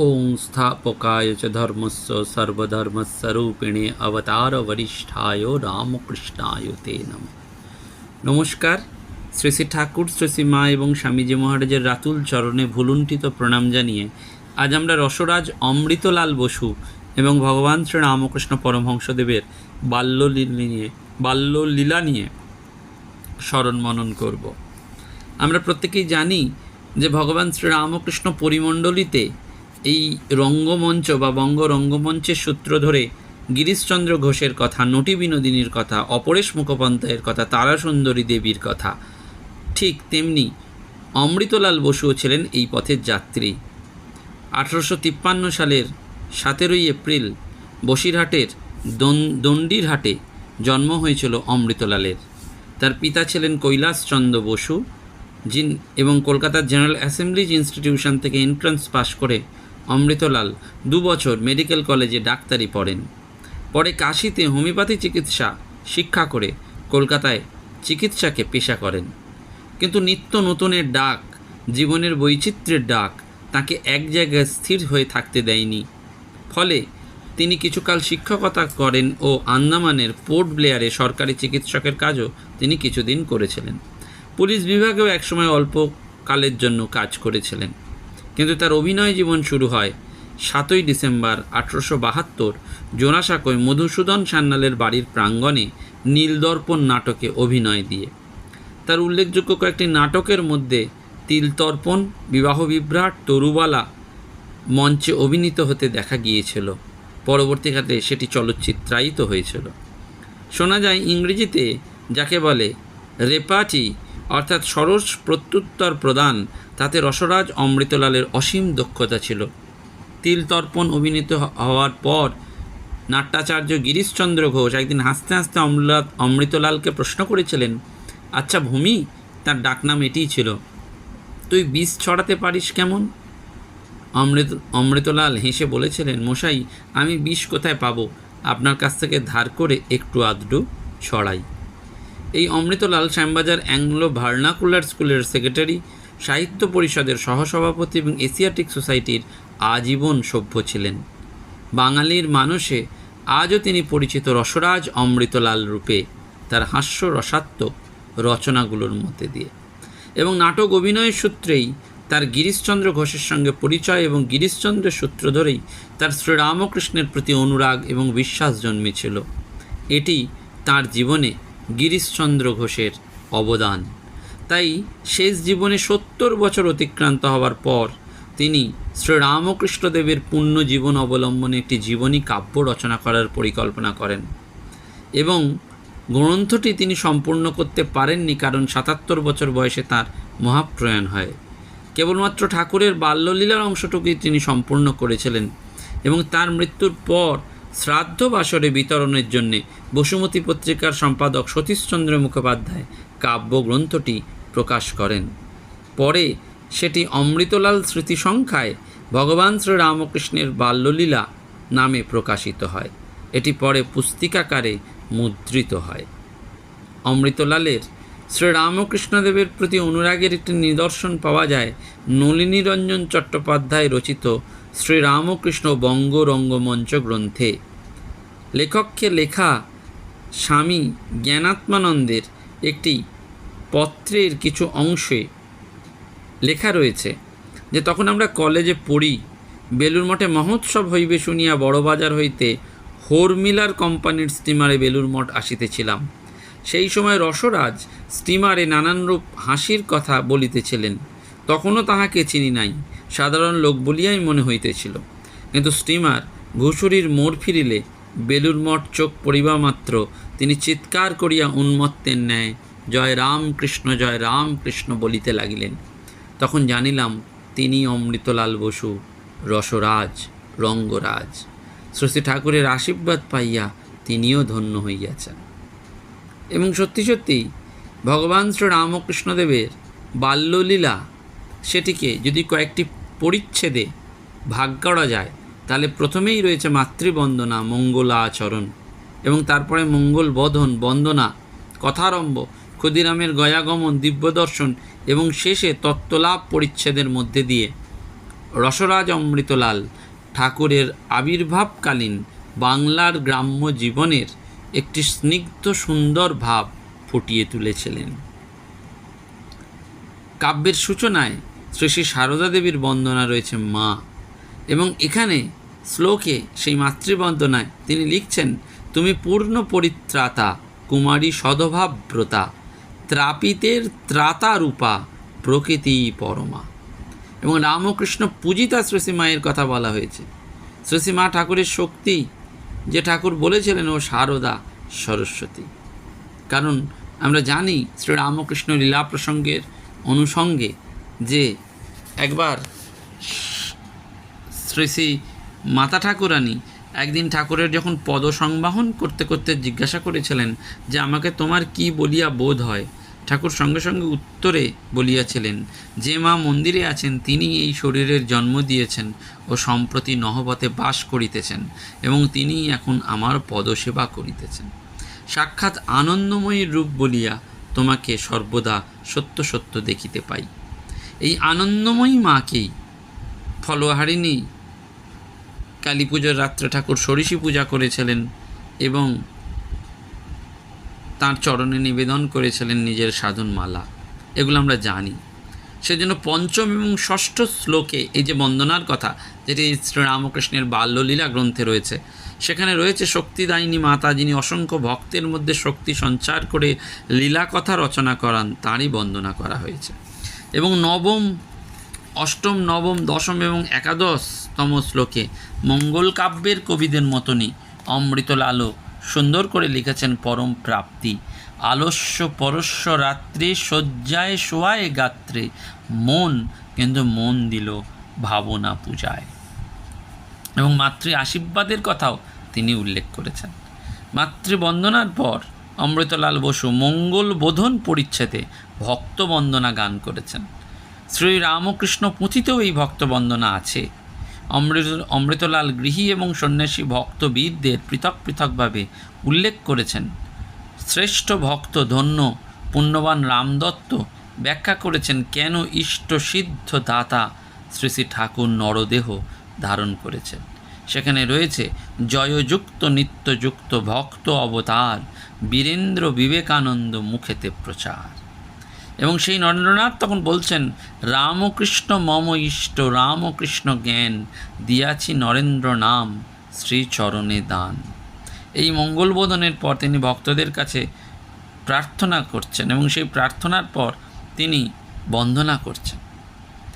ওং স্থাপকায় চ ধর্মস্য সর্বধর্মস্বরূপিণে অবতার বরিষ্ঠায় রামকৃষ্ণায় তে নমঃ নমস্কার। শ্রী শ্রী ঠাকুর, শ্রী শ্রী মা এবং স্বামীজি মহারাজের রাতুল চরণে ভুলুণ্ঠিত প্রণাম জানিয়ে আজ আমরা রসরাজ অমৃতলাল বসু এবং ভগবান শ্রী রামকৃষ্ণ পরমহংসদেবের বাল্যলীলা নিয়ে বাল্যলীলা নিয়ে স্মরণ মনন করব। আমরা প্রত্যেকেই জানি যে ভগবান শ্রী রামকৃষ্ণ পরিমণ্ডলীতে এই রঙ্গমঞ্চ বা বঙ্গ রঙ্গমঞ্চের সূত্র ধরে গিরিশচন্দ্র ঘোষের কথা, নটি বিনোদিনীর কথা, অপরেশ মুখোপাধ্যায়ের কথা, তারাসুন্দরী দেবীর কথা। ঠিক তেমনি অমৃতলাল বসুও ছিলেন এই পথের যাত্রী। আঠারোশো তিপ্পান্ন সালের সতেরোই এপ্রিল বসিরহাটের দণ্ডিরহাটে জন্ম হয়েছিল অমৃতলালের। তার পিতা ছিলেন কৈলাসচন্দ্র বসু, যিন, এবং কলকাতার জেনারেল অ্যাসেম্বলিজ ইনস্টিটিউশন থেকে এন্ট্রান্স পাশ করে অমৃতলাল দু বছর মেডিকেল কলেজে ডাক্তারি পড়েন। পরে কাশিতে হোমিওপ্যাথি চিকিৎসা, শিক্ষা করে কলকাতায় চিকিৎসাকে পেশা করেন। কিন্তু নিত্য নতুনের ডাক, জীবনের বৈচিত্র্যের ডাক তাকে এক জায়গায় স্থির হয়ে থাকতে দেয়নি। ফলে তিনি কিছুকাল শিক্ষকতা করেন ও আন্দামানের পোর্ট ব্লেয়ারে সরকারি চিকিৎসকের কাজও তিনি কিছুদিন করেছিলেন। পুলিশ বিভাগেও একসময় অল্প কালের জন্য কাজ করেছিলেন। কিন্তু তার অভিনয় জীবন শুরু হয় সাতই ডিসেম্বর আঠেরোশো বাহাত্তর জোনাসাকোয় মধুসূদন সান্যালের বাড়ির প্রাঙ্গণে নীলদর্পণ নাটকে অভিনয় দিয়ে। তার উল্লেখযোগ্য কয়েকটি নাটকের মধ্যে তিলতর্পণ, বিবাহ বিভ্রাট, তরুবালা মঞ্চে অভিনীত হতে দেখা গিয়েছিল। পরবর্তীকালে সেটি চলচ্চিত্রায়িত হয়েছিল। শোনা যায়, ইংরেজিতে যাকে বলে রেপাটি অর্থাৎ সরস প্রত্যুত্তর প্রদান, তাতে রসরাজ অমৃতলালের অসীম দক্ষতা ছিল। তিলতর্পণ অভিনীত হ- হওয়ার পর নাট্যাচার্য গিরিশচন্দ্র ঘোষ একদিন হাসতে হাসতে অমলা অমৃতলালকে প্রশ্ন করেছিলেন আচ্ছা ভূমি, তার ডাকনাম এটিই ছিল। তুই বিষ ছড়াতে পারিস কেমন? অমৃত অমৃতলাল হেসে বলেছিলেন, মশাই, আমি বিষ কোথায় পাবো? আপনার কাছ থেকে ধার করে একটু আধটু ছড়াই। এই অমৃতলাল শ্যামবাজার অ্যাংলো ভার্নাকুলার স্কুলের সেক্রেটারি, সাহিত্য পরিষদের সহসভাপতি এবং এশিয়াটিক সোসাইটির আজীবন সভ্য ছিলেন। বাঙালির মানুষে আজও তিনি পরিচিত রসরাজ অমৃতলাল রূপে তার হাস্য রসাত্মক রচনাগুলোর মধ্যে দিয়ে। এবং নাটক অভিনয়ের সূত্রেই তার গিরিশচন্দ্র ঘোষের সঙ্গে পরিচয় এবং গিরিশচন্দ্রের সূত্র ধরেই তার শ্রীরামকৃষ্ণের প্রতি অনুরাগ এবং বিশ্বাস জন্মেছিল। এটি তার জীবনে গিরিশচন্দ্র ঘোষের অবদান। তাই শেষ জীবনে সত্তর বছর অতিক্রান্ত হওয়ার পর তিনি শ্রীরামকৃষ্ণদেবের পূর্ণ জীবন অবলম্বনে একটি জীবনী কাব্য রচনা করার পরিকল্পনা করেন এবং গ্রন্থটি তিনি সম্পূর্ণ করতে পারেননি কারণ সাতাত্তর বছর বয়সে তার মহাপ্রয়াণ হয়। কেবলমাত্র ঠাকুরের বাল্যলীলার অংশটুকুই তিনি সম্পূর্ণ করেছিলেন এবং তার মৃত্যুর পর শ্রাদ্ধ বাসরে বিতরণের জন্যে বসুমতী পত্রিকার সম্পাদক সতীশচন্দ্র মুখোপাধ্যায় কাব্যগ্রন্থটি প্রকাশ করেন। পরে সেটি অমৃতলাল স্মৃতি সংখ্যায় ভগবান শ্রীরামকৃষ্ণের বাল্যলীলা নামে প্রকাশিত হয়। এটি পরে পুস্তিকাকারে মুদ্রিত হয়। অমৃতলালের শ্রীরামকৃষ্ণদেবের প্রতি অনুরাগের একটি নিদর্শন পাওয়া যায় নলিনীরঞ্জন চট্টোপাধ্যায় রচিত শ্রীরামকৃষ্ণ বঙ্গ রঙ্গমঞ্চ গ্রন্থে লেখককে লেখা স্বামী জ্ঞানাত্মানন্দের একটি পত্রের কিছু অংশে লেখা রয়েছে যে তখন আমরা কলেজে পড়ি বেলুর মঠে মহোৎসব হইবে শুনিয়া বড়বাজার হইতে হোরমিলার কোম্পানির স্টিমারে বেলুর মঠ আসিতেছিলাম। সেই সময় রসরাজ স্টিমারে নানানরূপ হাসির কথা বলিতেছিলেন। তখনও তাহাকে চিনি নাই, সাধারণ লোক বলিয়াই মনে হইতেছিল। কিন্তু স্টিমার ঘুষুরির মোড় ফিরিলে বেলুর মঠ চোখ পড়িবা মাত্র, তিনি চিৎকার করিয়া উন্মত্তের ন্যায়, জয় রাম কৃষ্ণ জয় রাম কৃষ্ণ বলিতে লাগিলেন। তখন জানিলাম, তিনি অমৃতলাল বসু, রসরাজ, রঙ্গরাজ। শ্রী ঠাকুরের আশীর্বাদ পাইয়া তিনিও ধন্য হইয়াছেন। এবং সত্যি সত্যি, ভগবান শ্রী রামকৃষ্ণদেবের বাল্যলীলা সেটিকে যদি কয়েকটি পরিচ্ছেদে ভাগ করা যায়, তাহলে প্রথমেই রয়েছে মাতৃবন্দনা মঙ্গলা আচরণ এবং তারপরে মঙ্গল বধন বন্দনা, কথারম্ভ ক্ষুদিরামের গয়াগমন, দিব্যদর্শন এবং শেষে তত্ত্বলাভ পরিচ্ছেদের মধ্যে দিয়ে। রসরাজ অমৃতলাল ঠাকুরের আবির্ভাবকালীন বাংলার গ্রাম্য জীবনের একটি স্নিগ্ধ সুন্দর ভাব ফুটিয়ে তুলেছিলেন। কাব্যের সূচনায় শ্রী শ্রী সারদা দেবীর বন্দনা রয়েছে মা এবং এখানে শ্লোকে সেই মাতৃবন্দনায় তিনি লিখছেন, তুমি পূর্ণ পরিত্রাতা, কুমারী সদভাব্রতা ত্রাপিতের ত্রাতা রূপা প্রকৃতি পরমা। এবং রামকৃষ্ণ পূজিতা শ্রী মায়ের কথা বলা হয়েছে। শ্রী মা ঠাকুরের শক্তি, যে ঠাকুর বলেছিলেন, ও সারদা সরস্বতী। কারণ আমরা জানি শ্রী রামকৃষ্ণ লীলা প্রসঙ্গের অনুষঙ্গে যে একবার শ্রী শ্রী মাতা ঠাকুরানী একদিন ঠাকুরের যখন পদ সংবাহন করতে করতে জিজ্ঞাসা করেছিলেন যে, আমাকে তোমার কি বলিয়া বোধ হয়? ঠাকুর সঙ্গে সঙ্গে উত্তরে বলিয়াছিলেন, যে মা মন্দিরে আছেন তিনি এই শরীরের জন্ম দিয়েছেন ও সম্প্রতি নহবতে বাস করিতেছেন এবং তিনি এখন আমার পদসেবা করিতেছেন। সাক্ষাৎ আনন্দময়ী রূপ বলিয়া তোমাকে সর্বদা সত্য সত্য দেখিতে পাই। এই আনন্দময়ী মাকেই ফলোহারিণী। কালী পুজোর রাত্রে ঠাকুর ষোড়শী পূজা করেছিলেন এবং তার চরণে নিবেদন করেছিলেন নিজের সাধন মালা। এগুলো আমরা জানি। সেজন্য পঞ্চম এবং ষষ্ঠ শ্লোকে এই যে বন্দনার কথা, যেটি শ্রীরামকৃষ্ণের বাল্যলীলা গ্রন্থে রয়েছে, সেখানে রয়েছে শক্তিদায়িনী মাতা যিনি অসংখ্য ভক্তের মধ্যে শক্তি সঞ্চার করে লীলা কথা রচনা করান, তারই বন্দনা করা হয়েছে। এবং নবম, অষ্টম, নবম, দশম এবং একাদশতম শ্লোকে মঙ্গল কাব্যের কবিদের মতনই অমৃতলালও সুন্দর করে লিখেছেন পরম প্রাপ্তি। আলস্য পরস্য রাত্রে, শয্যায়, শোয়ায় গাত্রে, মন কিন্তু মন দিল ভাবনা পূজায়। এবং মাতৃ আশীর্বাদের কথাও তিনি উল্লেখ করেছেন। মাতৃবন্দনার পর অমৃতলাল বসু মঙ্গল বোধন পরিচ্ছেদে ভক্তবন্দনা গান করেছেন। শ্রী রামকৃষ্ণ পুঁথিতেও এই ভক্তবন্দনা আছে। অমৃত, অমৃতলাল গৃহী এবং সন্ন্যাসী ভক্তবীরদের পৃথক পৃথকভাবে উল্লেখ করেছেন। শ্রেষ্ঠ ভক্ত ধন্য পুণ্যবান রামদত্ত ব্যাখ্যা করেছেন, কেন ইষ্ট সিদ্ধ দাতা শ্রী শ্রী ঠাকুর নরদেহ ধারণ করেছেন? সেখানে রয়েছে, জয়যুক্ত, নিত্যযুক্ত ভক্ত অবতার বীরেন্দ্র বিবেকানন্দ মুখেতে প্রচার। এবং সেই নরেন্দ্রনাথ তখন বলছেন, রামকৃষ্ণ মম ইষ্ট, রামকৃষ্ণ জ্ঞান, দিয়াছি নরেন্দ্র নাম শ্রীচরণে দান। এই মঙ্গলবোধনের পর তিনি ভক্তদের কাছে প্রার্থনা করছেন এবং সেই প্রার্থনার পর তিনি বন্দনা করছেন।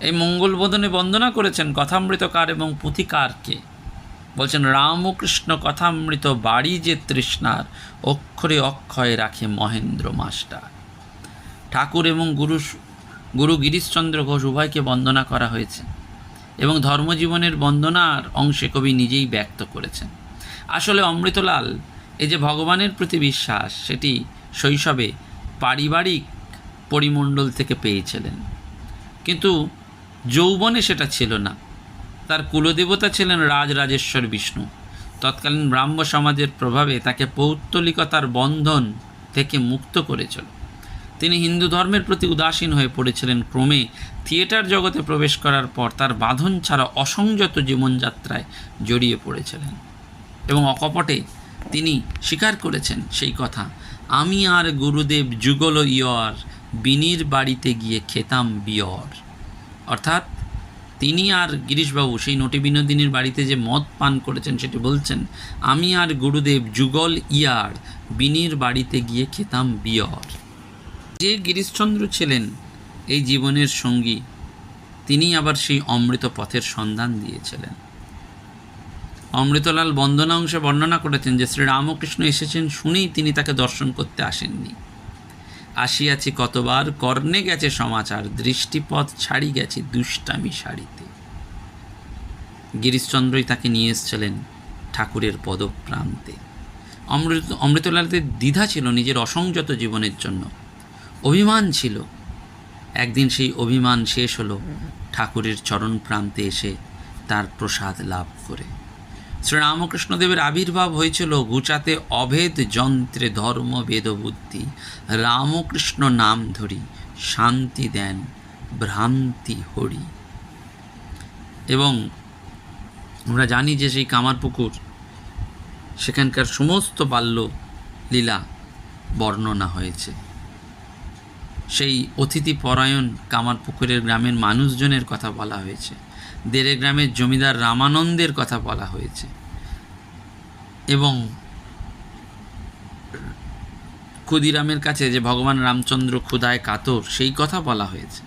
এই মঙ্গলবোধনে বন্দনা করেছেন কথামৃতকার এবং পুঁথিকারকে বলছেন, রামকৃষ্ণ কথামৃত বাড়ি যে তৃষ্ণার, অক্ষরে অক্ষয় রাখে মহেন্দ্র মাস্টার। ঠাকুর এবং গুরু গুরু গিরিশচন্দ্র ঘোষ উভয়কে বন্দনা করা হয়েছে এবং ধর্মজীবনের বন্দনার অংশে কবি নিজেই ব্যক্ত করেছেন। আসলে অমৃতলাল এই যে ভগবানের প্রতি বিশ্বাস, সেটি শৈশবে পারিবারিক পরিমণ্ডল থেকে পেয়েছিলেন। কিন্তু যৌবনে সেটা ছিল না। তার কুলদেবতা ছিলেন রাজরাজেশ্বর বিষ্ণু। তৎকালীন ব্রাহ্ম সমাজের প্রভাবে তাকে পৌত্তলিকতার বন্ধন থেকে মুক্ত করেছিল তিনি হিন্দু ধর্মের প্রতি উদাসীন হয়ে পড়েছিলেন ক্রমে। থিয়েটার জগতে প্রবেশ করার পর তার বাঁধন ছাড়া অসংযত জীবনযাত্রায় জড়িয়ে পড়েছিলেন। এবং অকপটে তিনি স্বীকার করেছেন সেই কথা, আমি আর গুরুদেব যুগল ইয়র, বিনির বাড়িতে গিয়ে খেতাম বিয়র। অর্থাৎ তিনি আর গিরিশবাবু সেই নটি বিনোদিনীর বাড়িতে যে মদ পান করেছেন সেটি বলছেন, আমি আর গুরুদেব যুগল ইয়ার, বিনির বাড়িতে গিয়ে খেতাম বিয়র। যে গিরিশচন্দ্র ছিলেন এই জীবনের সঙ্গী তিনি আবার সেই অমৃত পথের সন্ধান দিয়েছিলেন। অমৃতলাল বন্দনা অংশে বর্ণনা করেছেন যে শ্রী রামকৃষ্ণ এসেছেন শুনেই তিনি তাকে দর্শন করতে আসেননি। আসিয়াছি কতবার, কর্ণে গেছে সমাচার, দৃষ্টিপথ ছাড়ি গেছে দুষ্টামি শাড়িতে গিরিশচন্দ্রই তাকে নিয়ে এসেছিলেন ঠাকুরের পদপ্রান্তে। অমৃত অমৃতলালের দ্বিধা ছিল নিজের অসংযত জীবনের জন্য। অভিমান ছিল। একদিন সেই অভিমান শেষ হলো ঠাকুরের চরণ প্রান্তে এসে তার প্রসাদ লাভ করে। শ্রীরামকৃষ্ণদেবের আবির্ভাব হয়েছিল গুচাতে অভেদ যন্ত্রে ধর্ম বেদ বুদ্ধি। রামকৃষ্ণ নাম ধরি, শান্তি দেন, ভ্রান্তি হরি। এবং আমরা জানি যে সেই কামারপুকুর, সেখানকার সমস্ত বাল্য লীলা বর্ণনা হয়েছে। সেই অতিথি পরায়ণ কামারপুকুরের গ্রামের মানুষজনের কথা বলা হয়েছে। দেড়ে গ্রামের জমিদার রামানন্দের কথা বলা হয়েছে। এবং ক্ষুদিরামের কাছে যে ভগবান রামচন্দ্র ক্ষুদায় কাতর, সেই কথা বলা হয়েছে।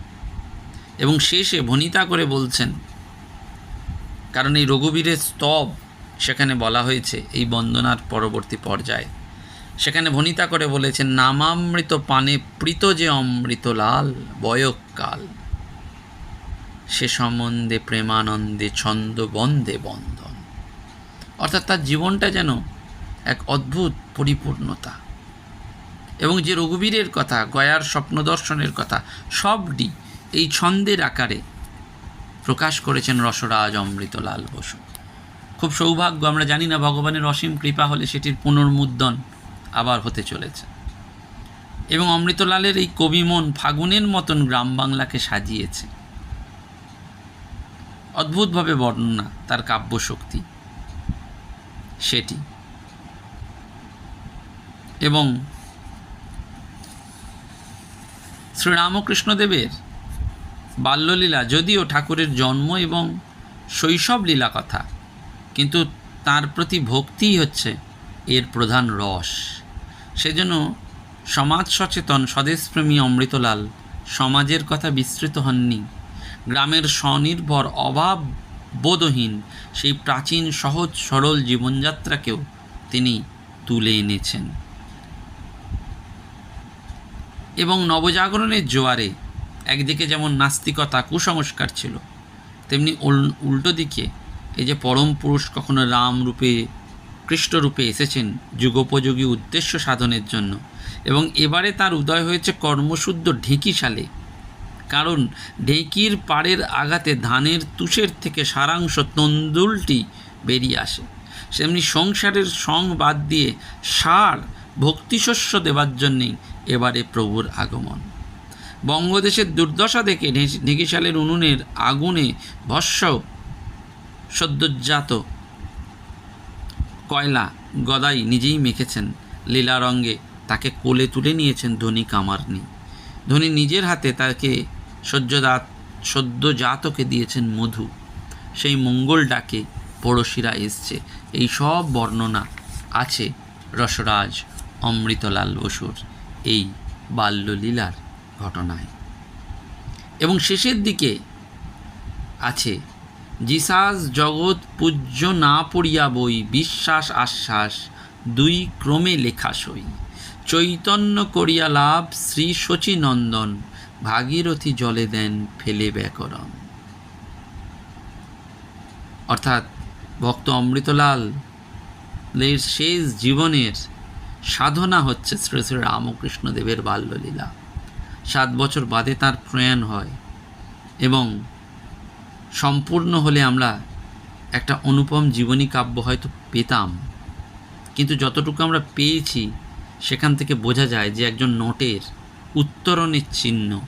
এবং শেষে ভনিতা করে বলছেন, কারণ এই রঘুবীরের স্তব, সেখানে বলা হয়েছে, এই বন্দনার পরবর্তী পর্যায়ে সেখানে ভনিতা করে বলেছেন, নামামৃত পানে প্রীত যে অমৃত লাল বয়কাল। সে সম্বন্ধে প্রেমানন্দে ছন্দ বন্দে বন্ধন অর্থাৎ তার জীবনটা যেন এক অদ্ভুত পরিপূর্ণতা। এবং যে রঘুবীরের কথা, গয়ার স্বপ্ন দর্শনের কথা, সবটি এই ছন্দের আকারে প্রকাশ করেছেন রসরাজ অমৃতলাল বসু। খুব সৌভাগ্য, আমরা জানি না ভগবানের অসীম কৃপা হলে সেটির পুনর্মুদ্রণ আবার হতে চলেছে। এবং অমৃতলালের এই কবিমন ফাগুনের মতন গ্রাম বাংলাকে সাজিয়েছে। অদ্ভুতভাবে বর্ণনা তার কাব্যশক্তি সেটি। এবং শ্রীরামকৃষ্ণদেবের বাল্যলীলা যদিও ঠাকুরের জন্ম এবং শৈশব লীলা কথা কিন্তু তার প্রতি ভক্তিই হচ্ছে এর প্রধান রস। সেজন্য সমাজ সচেতন স্বদেশপ্রেমী অমৃতলাল সমাজের কথা বিস্তৃত হননি। গ্রামের স্বনির্ভর, অভাব বোধহীন সেই প্রাচীন, সহজ, সরল জীবনযাত্রাকেও তিনি তুলে এনেছেন। এবং নবজাগরণের জোয়ারে একদিকে যেমন নাস্তিকতা, কুসংস্কার ছিল, তেমনি উল- উল্টো দিকে এই যে পরম পুরুষ কখনো রাম রূপে কৃষ্ণ রূপে এসেছেন যুগোপযোগী উদ্দেশ্য সাধনের জন্য এবং এবারে তার উদয় হয়েছে কর্মশুদ্ধ ঢেঁকি সালে কারণ ঢেঁকির পাড়ের আঘাতে ধানের তুষের থেকে সারাংশ তন্দুলটি বেরিয়ে আসে। সেমনি সংসারের সং বাদ দিয়ে সার ভক্তিশস্য দেবার জন্যেই এবারে প্রভুর আগমন। বঙ্গদেশের দুর্দশা দেখে ঢেঁকিশালের উনুনের আগুনে ভস্য সদ্যোজাত কয়লা গদাই নিজেই মেখেছেন, লীলা রঙ্গে তাকে কোলে তুলে নিয়েছেন ধনী কামারনি। ধনী নিজের হাতে তাকে সদ্যজাত, সদ্যজাতকে দিয়েছেন মধু। সেই মঙ্গল ডাকে পড়শিরা এসছে। এই সব বর্ণনা আছে রসরাজ অমৃতলাল বসুর এই বাল্যলীলার ঘটনায়। এবং শেষের দিকে আছে জিসাস জগৎ পূজ্য না পড়িয়া বই, বিশ্বাস আশ্বাস, দুই ক্রমে লেখা সই। চৈতন্য করিয়া লাভ, শ্রী শচীনন্দন ভাগীরথী জলে দেন ফেলে ব্যাকরণ। অর্থাৎ ভক্ত অমৃতলাল এর শেষ জীবনের সাধনা হচ্ছে শ্রী শ্রী রামকৃষ্ণ দেবের বাল্যলীলা। সাত বছর বাদে তার প্রয়াণ হয় এবং সম্পূর্ণ হলে আমরা একটা অনুপম জীবনী কাব্য হয়তো পেতাম। কিন্তু যতটুকু আমরা পেয়েছি, সেখান থেকে বোঝা যায় যে একজন নটের উত্তরণের চিহ্ন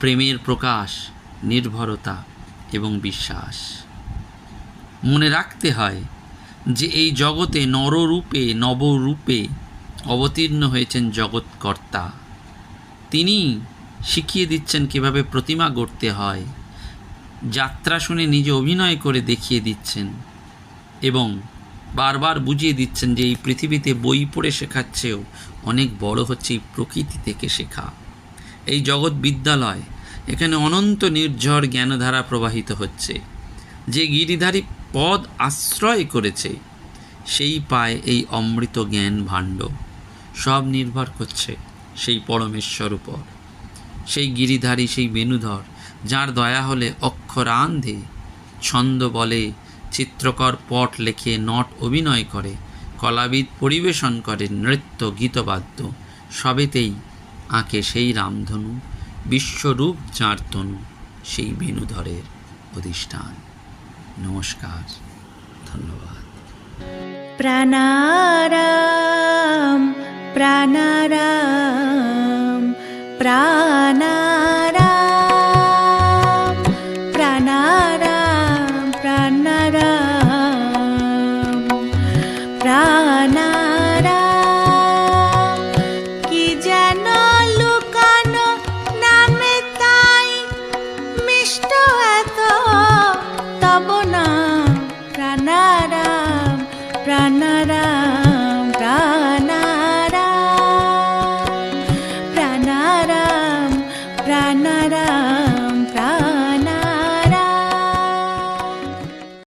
প্রেমের প্রকাশ, নির্ভরতা এবং বিশ্বাস। মনে রাখতে হয় যে এই জগতে নররূপে, নবরূপে অবতীর্ণ হয়েছেন জগৎকর্তা। তিনি শিখিয়ে দিচ্ছেন কীভাবে প্রতিমা গড়তে হয়। যাত্রা শুনে নিজে অভিনয় করে দেখিয়ে দিচ্ছেন এবং বারবার বুঝিয়ে দিচ্ছেন যে এই পৃথিবীতে বই পড়ে শেখার চেয়েও অনেক বড় হচ্ছে এই প্রকৃতি থেকে শেখা। এই জগৎ বিদ্যালয় এখানে অনন্ত নির্ঝর জ্ঞানধারা প্রবাহিত হচ্ছে। যে গিরিধারী পদ আশ্রয় করেছে, সেই পায় এই অমৃত জ্ঞান ভাণ্ড। সব নির্ভর করছে সেই পরমেশ্বর উপর। সেই গিরিধারী, সেই বেণুধর যার দয়া হলে অক্ষরান্ধে ছন্দ বলে, চিত্রকর পট লেখে, নট অভিনয় করে, কলাবিদ পরিবেশন করেন নৃত্য, গীতবাদ্য, সবেতেই আঁকে সেই রামধনু, বিশ্বরূপ যাঁর তনু, সেই বেণুধরের অধিষ্ঠান। নমস্কার, ধন্যবাদ। প্রাণারাম প্রাণারাম প্রাণারাম।